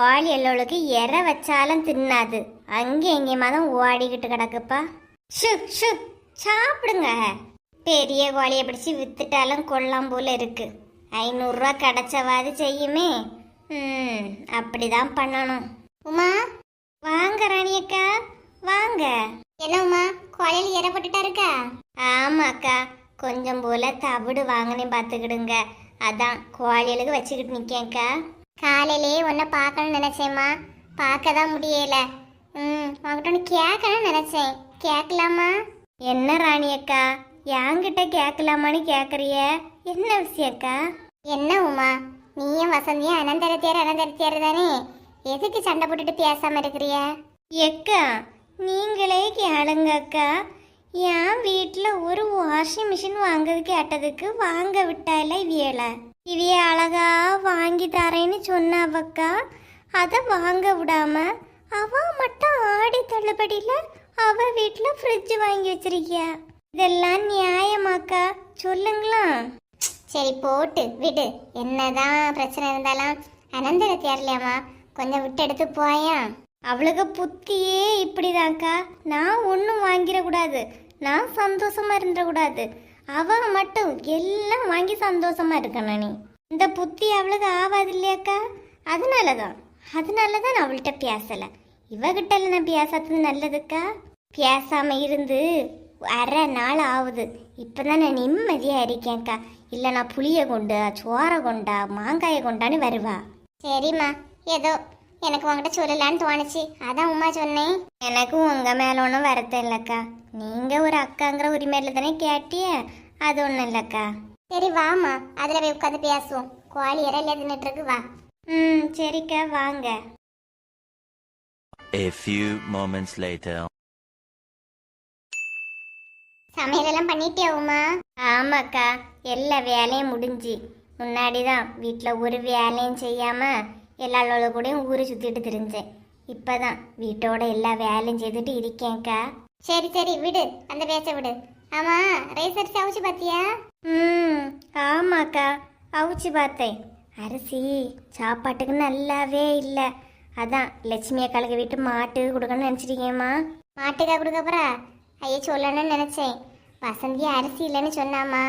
கோழி எல்லோளுக்கு எற வச்சாலும் தின்னாது. அங்கே எங்கேயுமா தான் ஓடிக்கிட்டு கிடக்குப்பா. ஷு ஷு சாப்பிடுங்க. பெரிய கோழியை பிடிச்சி வித்துட்டாலும் கொல்லாம் போல இருக்கு. ஐநூறுரூவா கிடைச்சவாது செய்யுமே. ம் அப்படிதான் பண்ணணும். உமா வாங்க ராணியக்கா வாங்க. என்ன உமா கோழையில் ஏறப்பட்டுட்டா இருக்கா? ஆமாக்கா கொஞ்சம் போல தவிடு வாங்கினேன் பார்த்துக்கிடுங்க. அதான் கோழிகளுக்கு வச்சுக்கிட்டு நிற்கேன்க்கா காலையிலே உன்னை பார்க்கணும்னு நினைச்சேம்மா. பார்க்க தான் முடியல. ம் உங்ககிட்ட ஒன்று கேட்கணும்னு நினைச்சேன். கேட்கலாமா? என்ன ராணியக்கா என்கிட்ட கேட்கலாமான்னு கேட்குறிய என்ன விஷயக்கா என்ன உமா? நீயும் வசந்தியும் அனந்தரத்தியார் அனந்தரத்தியார் தானே? எதுக்கு சண்டை போட்டுட்டு பேசாம இருக்கிறிய? எக்கா நீங்களே கேளுங்க அக்கா. என் வீட்டில் ஒரு வாஷிங் மிஷின் வாங்குறது கேட்டதுக்கு வாங்க விட்டால இவியல. இவிய அழகா வாங்கி தரேன்னு சொன்னாவக்கா அதை வாங்க விடாம அவ மட்டும் ஆடி தள்ளுபடியில் அவ வீட்டில் ஃப்ரிட்ஜ் வாங்கி வச்சிருக்கியா. இதெல்லாம் நியாயமாக்கா. சொல்லுங்களா சரி போட்டு விடு. என்னதான் பிரச்சனை இருந்தாலும் அனந்தர தேரலையாமா கொஞ்சம் விட்டு எடுத்து போயா? அவளுக்கு புத்தியே இப்படிதான்க்கா. நான் ஒன்றும் வாங்கிடக்கூடாது நான் சந்தோஷமா இருந்துடக்கூடாது அவன் மட்டும் எல்லாம் வாங்கி சந்தோஷமா இருக்கணும் நீ இந்த புத்தி அவளுக்கு ஆகாது இல்லையாக்கா? அதனால தான் அதனால தான் நான் அவள்கிட்ட பேசலை. இவகிட்ட நான் பேசாதது நல்லதுக்கா? பேசாம இருந்து அரை நாள் ஆகுது. இப்பதான் நான் நிம்மதியாக இருக்கேன்க்கா. இல்லை நான் புளியை கொண்டா சோறை கொண்டா மாங்காயை கொண்டான்னு வருவா. சரிம்மா. ஏதோ எனக்கு உங்ககிட்ட சொல்லலான்னு தோணுச்சு. அதான் உமா சொன்னேன். எனக்கும் உங்க மேல ஒன்றும் வருத்தம் இல்லைக்கா. நீங்க ஒரு அக்காங்கிற உரிமையில தானே கேட்டிய? அது ஒன்றும் இல்லைக்கா. சரி வாமா அதில் போய் உட்காந்து பேசுவோம். கோழி இறையில தின்னுட்டு இருக்கு வா. ம் சரிக்கா வாங்க. A few moments later. சமையலெல்லாம் பண்ணிட்டியா உமா? ஆமாக்கா. எல்லா வேலையும் முடிஞ்சு. முன்னாடி தான் வீட்டில் ஒரு வேலையும் செய்யாம எல்லாரோட கூடயும் ஊரை சுற்றிட்டு திரிஞ்சேன். இப்போதான் வீட்டோட எல்லா வேலையும் செய்துட்டு இருக்கேன்க்கா. சரி சரி விடு. அந்த பேச விடு. ஆமா ரைஸ் அரிசி அவிச்சு பார்த்தியா ம் ஆமாக்கா. அவிச்சு பார்த்தேன். அரிசி சாப்பாட்டுக்கு நல்லாவே இல்லை. அதான் லட்சுமி அக்காளுக்கு வீட்டு மாட்டு கொடுக்கணும்னு நினச்சிருக்கேம்மா. மாட்டுக்கா கொடுக்க போறா? ஐயோ சொல்லணும்னு நினைச்சேன். வசந்தி அரிசி இல்லைன்னு சொன்னாமா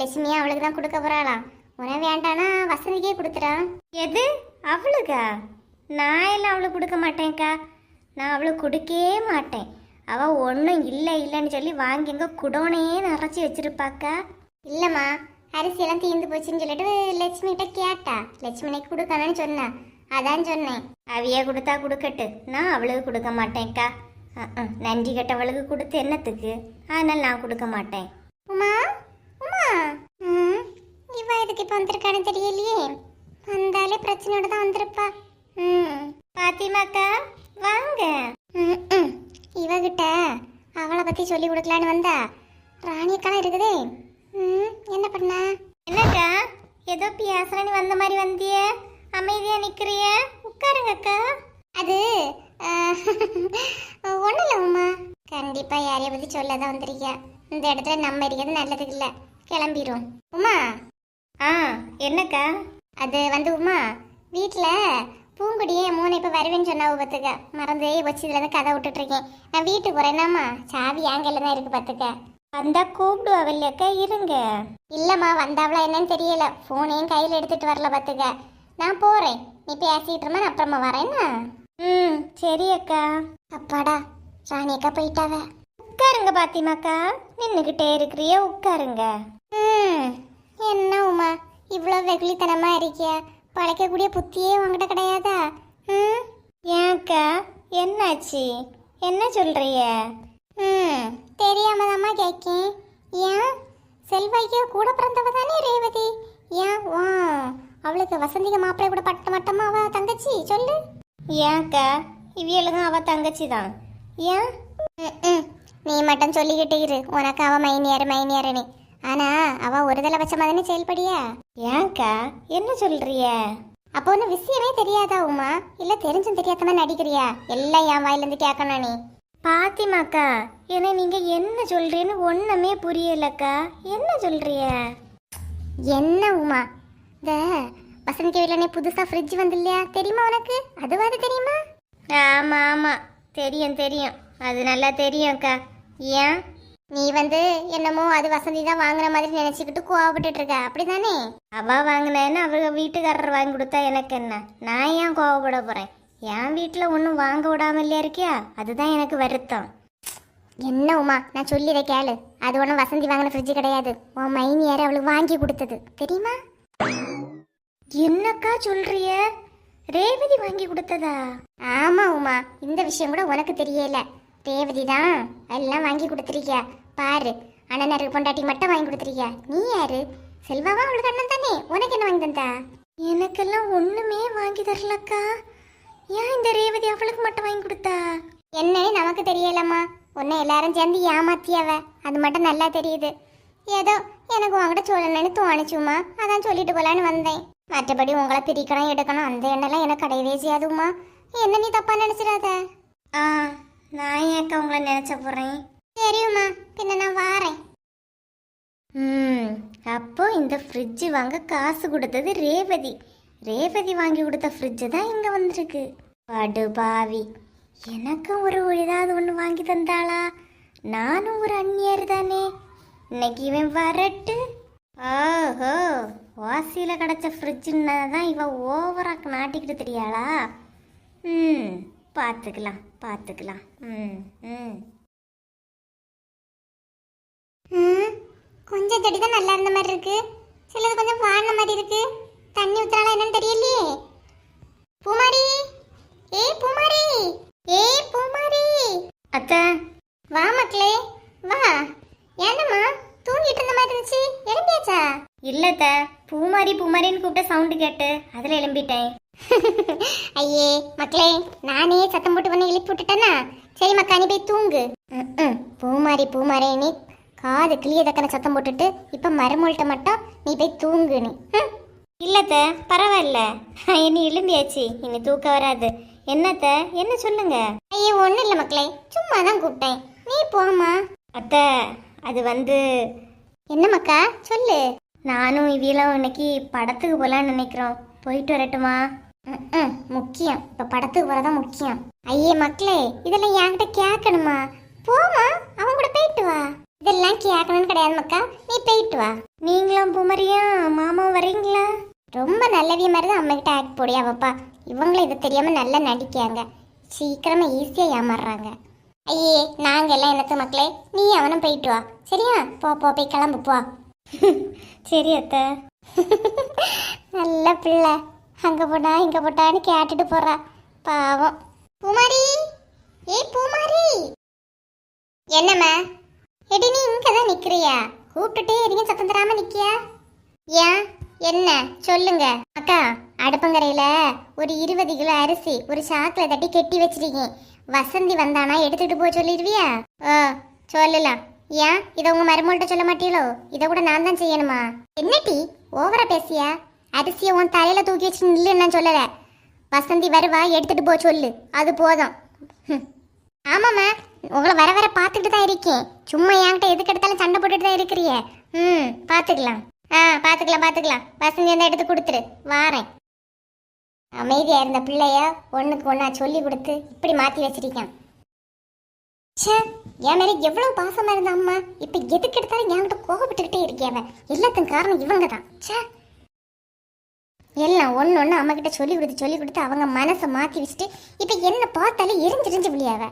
லட்சுமியா அவளுக்கு தான் கொடுக்க போறாளாம். உன வேண்டானா வசந்திக்கே கொடுத்துறான் எது? அவளுக்கா நான் எல்லாம் அவளுக்கு கொடுக்க மாட்டேன்க்கா. நான் அவளுக்கு கொடுக்கவே மாட்டேன். அவள் ஒன்றும் இல்லை இல்லைன்னு சொல்லி வாங்கி எங்க குடோனையே நிறச்சி வச்சிருப்பாக்கா. இல்லைம்மா அரிசி எல்லாம் தீர்ந்து போச்சுன்னு சொல்லிட்டு லட்சுமிகிட்ட கேட்டா. லட்சுமினைக்கு கொடுக்கணும்னு சொன்னா. அதான் சொன்னேன். அவையே கொடுத்தா கொடுக்கட்டு. நான் அவளுக்கு கொடுக்க மாட்டேன்க்கா. நன்றி கெட்டவளுக்கு கொடுத்து என்னத்துக்கு? அதனால நான் கொடுக்க மாட்டேன். உமா உமா. ம் இவ எதுக்கு இப்போ வந்திருக்கான்னு தெரியலையே. வந்தாலே பிரச்சனையோட தான் வந்திருப்பா. ம். பாத்திமாக்கா வாங்க. ம் இவகிட்ட அவளை பத்தி சொல்லி கொடுக்கலான்னு வந்தா ராணியக்கெல்லாம் இருக்குதே. ம் என்ன பண்ண? என்னக்கா ஏதோ பேசுறேன்னு வந்த மாதிரி வந்திய. அமைதியா நிக்கிறிய. உட்காருங்க அக்கா. அது ஒன்றும் இல்லை உமா. கண்டிப்பா யாரைய பத்தி சொல்ல தான் வந்திருக்கியா. இந்த இடத்துல நம்ம இருக்கிறது நல்லதுக்கு இல்லை. கிளம்பிரும் உமா. ஆ என்னக்கா? அது வந்து உமா வீட்டில் பூங்குடியே மூணு இப்போ வருவேன்னு சொன்னா பார்த்துக்க மறந்தே வச்சு இதுலேருந்து கதை விட்டுட்டு இருக்கேன் நான் வீட்டுக்கு வரேனாம்மா சாவி ஏங்கல்ல தான் இருக்கு பார்த்துக்க வந்தா கூப்பிடுவாவில்லக்கா இருங்க. இல்லம்மா வந்தாவளா என்னன்னு தெரியல. ஃபோனையும் கையில் எடுத்துட்டு வரல பார்த்துக்க நான் போறேன். நீ பேசிட்டு இருமா நான் அப்புறமா வரேன்னா ம் சரி அக்கா. அப்பாடா ராணி அக்கா போயிட்டாவ. உட்காருங்க பாத்திமாக்கா நின்னுகிட்டே இருக்கிறிய உட்காருங்க. ம் என்ன உமா? இவ்வளோ வெகுளித்தனமா இருக்கிய? பழைக்கக்கூடிய புத்தியே உங்ககிட்ட கிடையாதா? ம்? ஏன்க்கா? என்னாச்சு? என்ன சொல்கிறிய ம் தெரியாம தாம்மா கேட்கேன் ஏன்? செல்வாய்க்கு கூட பிறந்தவ தானே ரேவதி? ஏன்? வா. அவளுக்கு வசந்திக மாப்பிள்ளை கூட பட்ட மட்டமா அவ தங்கச்சி? சொல்லு. ஏன்க்கா? இவியலுங்க அவ தங்கச்சி தான் ஏன் நீ மட்டும் சொல்லிக்கிட்டே இரு. உனக்கு அவ மைனியாரு மைனியாருன்னு. ஆனா அவ ஒரு தலை பட்சமா தானே செயல்படியா? ஏன்க்கா என்ன சொல்றிய அப்போ ஒன்று விஷயமே தெரியாதா உமா? இல்ல தெரிஞ்சும் தெரியாதமா நடிக்கிறியா? எல்லாம் என் வாயில இருந்து கேட்கணும் நீ. பாத்திமாக்கா ஏன்னா நீங்க என்ன சொல்றீன்னு ஒண்ணுமே புரியலக்கா. என்ன சொல்றிய என்ன உமா? இந்த வசந்தி வீட்டில் புதுசா ஃப்ரிட்ஜ் வந்து இல்லையா தெரியுமா உனக்கு? அதுவாது தெரியுமா? ஆமா ஆமா. தெரியும் தெரியும். அது நல்லா தெரியும்க்கா. ஏன்? நீ வந்து என்னமோ அது வசந்தி தான் வாங்குற மாதிரி நினைச்சுக்கிட்டு கோவப்பட்டுட்டு இருக்க அப்படிதானே? அவ வாங்கினேன்னு அவங்க வீட்டுக்காரர் வாங்கி கொடுத்தா எனக்கு என்ன? நான் ஏன் கோவப்பட போறேன்? என் வீட்டில் ஒன்றும் வாங்க விடாம இல்லையா இருக்கியா? அதுதான் எனக்கு வருத்தம். என்ன உமா நான் சொல்லிட கேளு. அது ஒன்றும் வசந்தி வாங்கின ஃப்ரிட்ஜ் கிடையாது. உன் மைனி யார் அவளுக்கு வாங்கி கொடுத்தது. தெரியுமா? என்னக்கா சொல்றிய? ரேவதி வாங்கி கொடுத்ததா? ஆமா உமா இந்த விஷயம் கூட உனக்கு தெரியல. ரேவதி தான். எல்லாம் வாங்கி கொடுத்துருக்கியா. பாரு அண்ணனருக்கு பொண்டாட்டி மட்டும் வாங்கி கொடுத்துருக்கியா. நீ யாரு? செல்வாவா? அவளுக்கு அண்ணன் தானே. உனக்கு என்ன வாங்கி தந்தா? எனக்கெல்லாம் ஒண்ணுமே வாங்கி தரலக்கா. ஏன் இந்த ரேவதி அவளுக்கு மட்டும் வாங்கி கொடுத்தா? என்னன்னு நமக்கு தெரியலம்மா. உன்னை எல்லாரும் சேர்ந்து ஏமாத்தியாவ. அது மட்டும் நல்லா தெரியுது. ஏதோ எனக்கு உங்ககிட்ட சொல்லணும்னு தோணுச்சுமா அதான் சொல்லிட்டு போலான்னு வந்தேன். மற்றபடி உங்களை பிரிக்கணும் எடுக்கணும் அந்த எண்ணெல்லாம் எனக்கு கிடையவே செய்யாதுமா என்ன நீ தப்பா நினைச்சிடாத? ஆ. நான் ஏக்க உங்களை நினைச்ச போறேன்? தெரியுமா பின்ன நான் வாரேன். ம் அப்போ இந்த ஃப்ரிட்ஜ் வாங்க காசு கொடுத்தது ரேவதி. ரேவதி வாங்கி கொடுத்த ஃப்ரிட்ஜ் தான் இங்க வந்திருக்கு. படு பாவி. எனக்கும் ஒரு ஏதாவது ஒன்று வாங்கி தந்தாளா? நானும் ஒரு அந்நியர் தானே. இன்னைக்கு இவன் வரட்டு. ஓஹோ வாசியில் கிடச்ச ஃப்ரிட்ஜுன்னா தான் இவன் ஓவராக நாட்டிக்கிட்டு தெரியாளா? ம். பார்த்துக்கலாம் பார்த்துக்கலாம் ம் ம். கொஞ்சம் செடி தான் நல்லா இருந்த மாதிரி இருக்கு. சிலது கொஞ்சம் வாடின மாதிரி இருக்கு. தண்ணி ஊத்துறாளா என்னன்னு தெரியலையே. பூமாரி ஏய் பூமாரி ஏய் பூமாரி. அத்தை. வா மக்களே வா. என்னம்மா தூங்கிட்டு இருந்த மாதிரி இருந்துச்சு. எழும்பியாச்சா? இல்லத்த பூமாரி பூமாரின்னு கூப்பிட்ட சவுண்டு கேட்டு அதுல எழும்பிட்டேன். ஐயே மக்களே நானே சத்தம் போட்டு பண்ணி எழுப்பி விட்டுட்டேனா? சரி மக்கா நீ போய் தூங்கு. பூமாரி பூமாரி நீ காது கிளியதக்கன சத்தம் போட்டுட்டு இப்ப மரமொழிட்ட மட்டும் நீ போய் தூங்கு நீ. இல்லத்த பரவாயில்ல. இனி எழும்பியாச்சு இனி தூக்க வராது. என்னத்த என்ன சொல்லுங்க? ஐயோ ஒண்ணும் இல்ல மக்களே. சும்மா தான் கூப்பிட்டேன். நீ போமா அத்த அது வந்து என்ன மக்கா? சொல்லு. நானும் இவியெல்லாம் இன்னைக்கு படத்துக்கு போலான்னு நினைக்கிறோம். போயிட்டு வரட்டுமா. முக்கியம். இப்ப படத்துக்கு வரதான் முக்கியம். ஐயே மக்களே இதெல்லாம் என்கிட்ட கேட்கணுமா போமா அவன் கூட போயிட்டு வா. இதெல்லாம் கேட்கணும்னு கிடையாது மக்கா. நீ போயிட்டு வா. நீங்களும் பூமரியும் மாமாவும் வரீங்களா ரொம்ப நல்லவிய மாதிரி தான் அம்மா கிட்ட ஆக்ட் போடியா பாப்பா. இவங்களும் இது தெரியாம நல்லா நடிக்காங்க சீக்கிரமா ஈஸியா ஏமாறுறாங்க. ஐயே நாங்க எல்லாம் என்னத்த மக்களே? நீ அவனும் போயிட்டு வா. சரியா? போ போ போய் கிளம்பு போ. சரி அத்தை. நல்ல பிள்ளை. அங்கே போட்டா இங்கே போட்டான்னு கேட்டுட்டு போறா. பாவம். பூமாரி? ஏய் பூமாரி? என்னம்மா? எடி நீ இங்கே தான் நிற்கிறியா கூப்பிட்டுட்டே இருங்க சத்தம் தராம நிற்கியா ஏன்? என்ன? சொல்லுங்க. அக்கா அடுப்பங்கரையில் ஒரு இருபது கிலோ அரிசி ஒரு சாக்கில் தட்டி கெட்டி வச்சிருக்கீங்க. வசந்தி வந்தானா எடுத்துகிட்டு போக சொல்லிடுவியா? ஓ சொல்லலாம். ஏன்? இதை உங்கள் மருமகள்கிட்ட சொல்ல மாட்டீங்களோ? இதை கூட நான் தான் செய்யணுமா? என்ன டீ ஓவரா பேசியா? அரிசியை உன் தலையில் தூக்கி வச்சு நில்லுன்னு நான் சொல்லல. வசந்தி வருவா எடுத்துட்டு போ சொல்லு. அது போதும். ஆமாம்மா. உங்களை வர வர பார்த்துக்கிட்டு தான் இருக்கேன். சும்மா என்கிட்ட எதுக்கு எடுத்தாலும் சண்டை போட்டுட்டு தான் இருக்கிறிய. ம் பார்த்துக்கலாம். ஆ பார்த்துக்கலாம் பார்த்துக்கலாம். வசந்தி வந்து எடுத்து கொடுத்துரு. வாரேன். அமைதியாக இருந்த பிள்ளைய ஒன்றுக்கு ஒன்றா சொல்லி கொடுத்து இப்படி மாற்றி வச்சிருக்கேன். ச்சே என் மேல எவ்வளோ பாசமாக இருந்த அம்மா? இப்போ எதுக்கு எடுத்தாலும் என்கிட்ட கோபப்பட்டுக்கிட்டே இருக்கேன் எல்லாத்துக்கும் காரணம் இவங்க தான் ச்சே. எல்லாம் ஒன்று ஒன்று அம்மா கிட்ட சொல்லி கொடுத்து சொல்லி கொடுத்து அவங்க மனசை மாற்றி வச்சுட்டு இப்போ என்ன பார்த்தாலே எரிஞ்சு எரிஞ்சு விழியாவ?